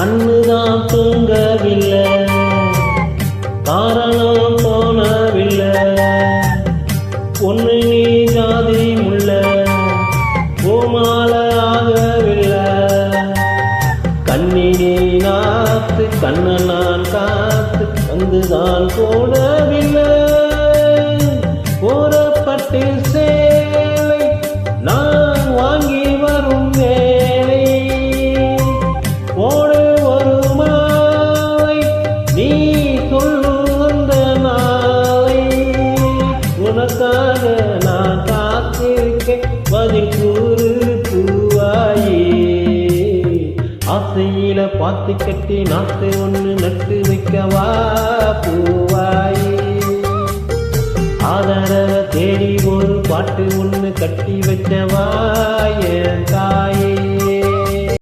கண்ணுதான் தூங்கவில்லை. காரணம் போனவில்லை. ஒன்று நீ ஜாதி முள்ள பூமால ஆகவில்லை. கண்ணினே நாத்து கண்ண நான் காத்து வந்துதான் போடவில்லை போறப்பட்டு உனக்காக நான் காத்திருக்கேன். பதில் கூறு பூவாயே. ஆசையில பார்த்து கட்டி நாத்து ஒன்று நட்டு வைக்கவா பூவாயே. ஆதரவை தேடி ஒரு பாட்டு ஒன்று கட்டி வச்சவா என் கா